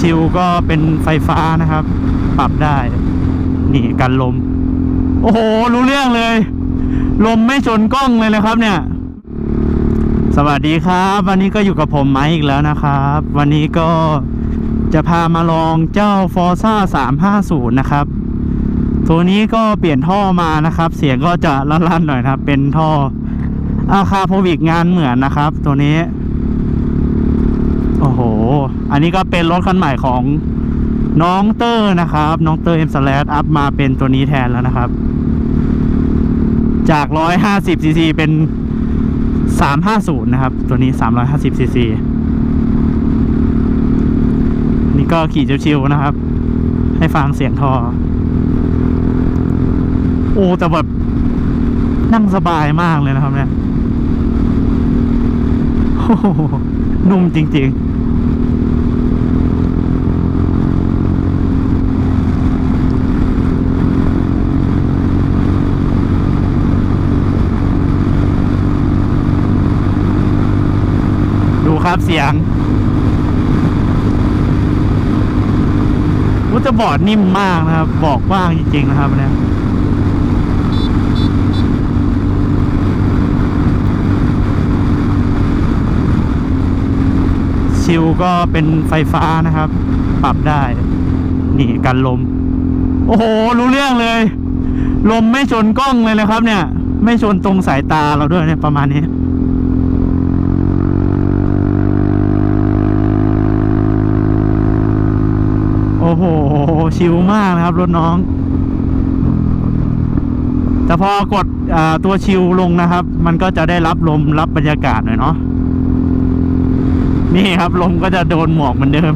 ชิลก็เป็นไฟฟ้านะครับ ปรับได้ นี่กันลม โอ้โห รู้เรื่องเลย ลมไม่ชนกล้องเลยนะครับเนี่ย สวัสดีครับ วันนี้ก็อยู่กับผมไม้อีกแล้วนะครับ วันนี้ก็จะพามาลองเจ้า Forza 350 นะครับ ตัวนี้ก็เปลี่ยนท่อมานะครับ เสียงก็จะลั่นๆหน่อยนะครับ เป็นท่ออาคาโพวิกงานเหมือนนะครับ ตัวนี้ โอ้โห อันนี้ก็เป็นรถคันใหม่ของน้องเตอร์นะครับ น้องเตอร์เอ็มสแลอัพมาเป็นตัวนี้แทนแล้วนะครับ จาก 150ซีซีเป็น 350 นะครับ ตัวนี้ 350ซีซีนี่ก็ขี่ชิวๆนะครับ ให้ฟังเสียงท่อโอ้แต่แบบนั่งสบายมากเลยนะครับเนี่ยโอ้โหนุ่มจริง ๆ เสียงว่าจะบอร์ดนิ่มมากนะครับ บอกว้างจริงๆนะครับเนี่ยชิลก็เป็นไฟฟ้านะครับ ปรับได้ นี่กันลม โอ้โห รู้เรื่องเลย ลมไม่ชนกล้องเลยนะครับเนี่ย ไม่ชนตรงสายตาเราด้วยเนี่ยประมาณนี้ โอ้โห ชิลมากนะครับรถน้อง แต่พอกดอตัวชิลลงนะครับ มันก็จะได้รับลมรับบรรยากาศหน่อยเนาะนี่ครับลมก็จะโดนหมอกเหมือนเดิม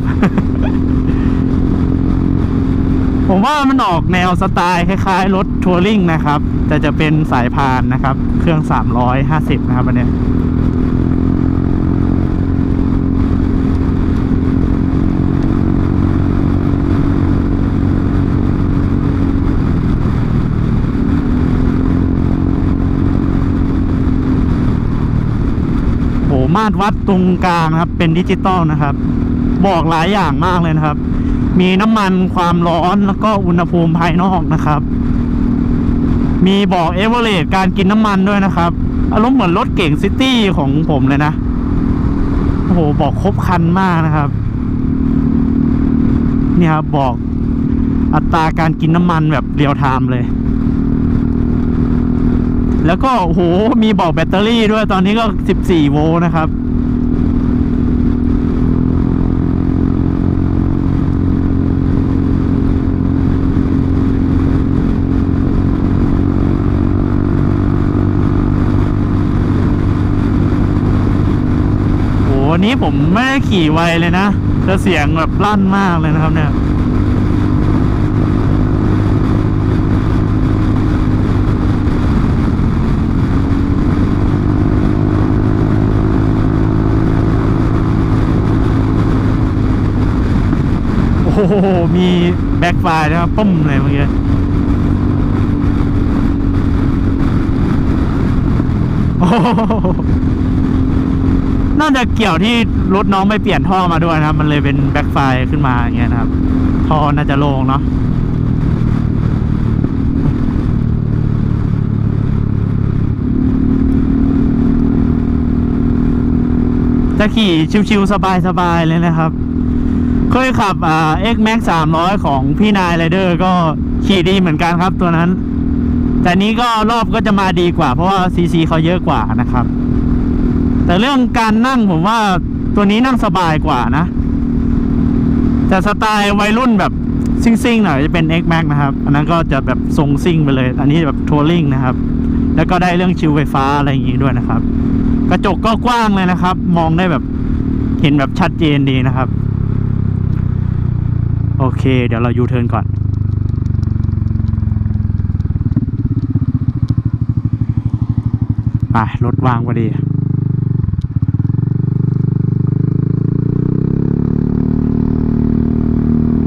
ผมว่ามันออกแนวสไตล์คล้ายๆ รถทัวริงนะครับ แต่จะเป็นสายพานนะครับ เครื่อง 350 นะครับอันเนี้ย โหมาตรวัดตรงกลางนะครับ เป็นดิจิตอลนะครับ บอกหลายอย่างมากเลยนะครับ มีน้ำมันความร้อนแล้วก็อุณหภูมิภายนอกนะครับ มีบอกเอเวอร์เรสการกินน้ำมันด้วยนะครับ อารมณ์เหมือนรถเก่งซิตี้ของผมเลยนะ โอ้โห บอกครบคันมากนะครับ นี่ครับบอกอัตราการกินน้ำมันแบบเรียลไทม์เลย แล้วก็โหมีบอกแบตเตอรี่ด้วยตอนนี้ก็ 14 โวลต์นะครับโอ้วันนี้ผมไม่ได้ขี่ไวเลยนะแต่เสียงแบบลั่นมากเลยนะครับเนี่ย โอ้โห มีแบ็คไฟนะครับปุ้มเลยเมื่อกี้โอ้โหน่าจะเกี่ยวที่รถน้องไปเปลี่ยนท่อมาด้วยนะครับ มันเลยเป็นแบ็คไฟขึ้นมาอย่างเงี้ยนะครับ ท่อน่าจะโล่งเนาะจะขี่ชิวๆสบายๆเลยนะครับ เคยขับอ่า X Max 300ของพี่นายไรเดอร์ก็ขี่ดีเหมือนกันครับตัวนั้น แต่นี้ก็รอบก็จะมาดีกว่า เพราะว่าซีซีเขาเยอะกว่านะครับ แต่เรื่องการนั่งผมว่าตัวนี้นั่งสบายกว่านะ แต่สไตล์วัยรุ่นแบบซิ่งๆหน่อยจะเป็น X Max นะครับ อันนั้นก็จะแบบทรงซิ่งไปเลย อันนี้แบบทัวริงนะครับ แล้วก็ได้เรื่องชิวไฟฟ้าอะไรอย่างงี้ด้วยนะครับ กระจกก็กว้างเลยนะครับ มองได้แบบเห็นแบบชัดเจนดีนะครับ โอเค เดี๋ยวเรายูเทิร์นก่อนไปรถวางพอดี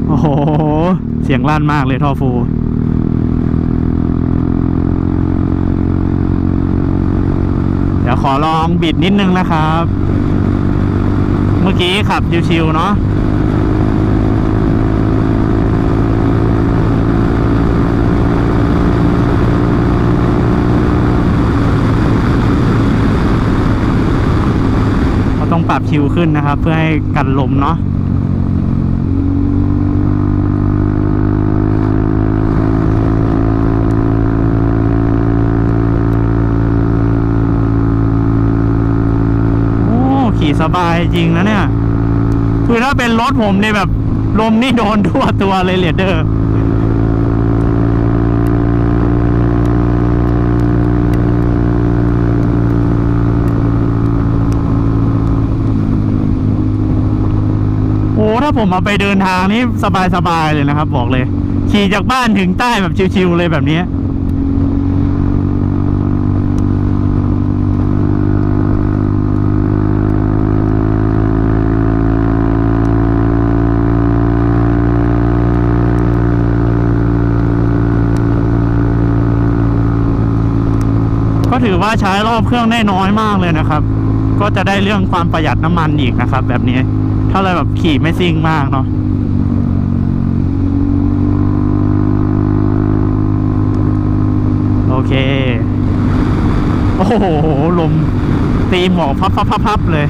โอ้โห เสียงลั่นมากเลยท่อฟูเดี๋ยวขอลองบิดนิดนึงนะครับ เมื่อกี้ขับชิวๆเนาะ ชิวขึ้นนะครับ เพื่อให้กันลมเนาะโอ้ขี่สบายจริงนะเนี่ย คือถ้าเป็นรถผมเนี่ยแบบ ลมนี่โดนทั่วตัวเลยเลยเดอร์าผมเอาไปเดินทางนี่สบายๆเลยนะครับ บอกเลย ขี่จากบ้านถึงใต้แบบชิวๆเลยแบบนี้ก็ถือว่าใช้รอบเครื่องได้น้อยมากเลยนะครับ ก็จะได้เรื่องความประหยัดน้ำมันอีกนะครับ แบบนี้ ถ้าเรแบบขี่ไม่ซิ่งมากเนาะโอเค โอ้โห ลมตีหมอกพับพับพับพับเลย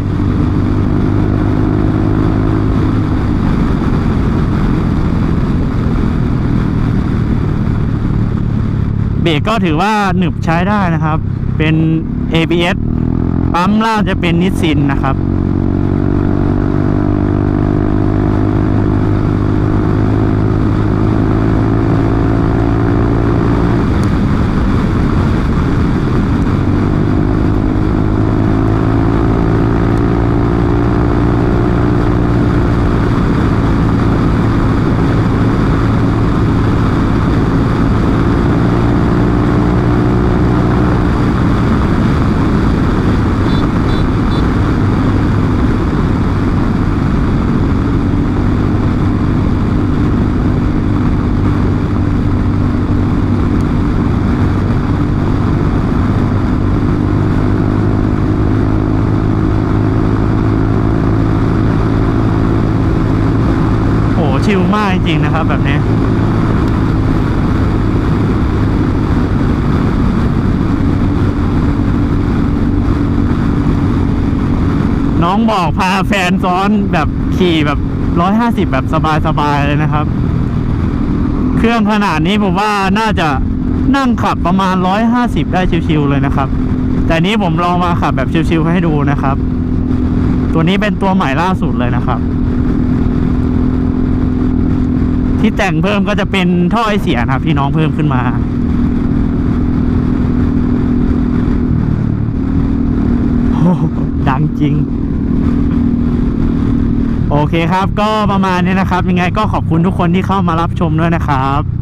เบรกก็ถือว่าหนึบใช้ได้นะครับ เป็น ABS ปั๊มล่างจะเป็นนิสซินนะครับ ชิลมากจริงๆนะครับ แบบนี้น้องบอกพาแฟนซ้อนแบบขี่แบบร้อยห้าสิบแบบสบายๆเลยนะครับ เครื่องขนาดนี้ผมว่าน่าจะนั่งขับประมาณร้อยห้าสิบได้ชิวๆเลยนะครับ แต่นี้ผมลองมาขับแบบชิวๆให้ดูนะครับ ตัวนี้เป็นตัวใหม่ล่าสุดเลยนะครับ ที่แต่งเพิ่มก็จะเป็นท่อไอเสียนะครับพี่น้องเพิ่มขึ้นมาโอ้ดังจริง โอเคครับ ก็ประมาณนี้นะครับ ยังไงก็ขอบคุณทุกคนที่เข้ามารับชมด้วยนะครับ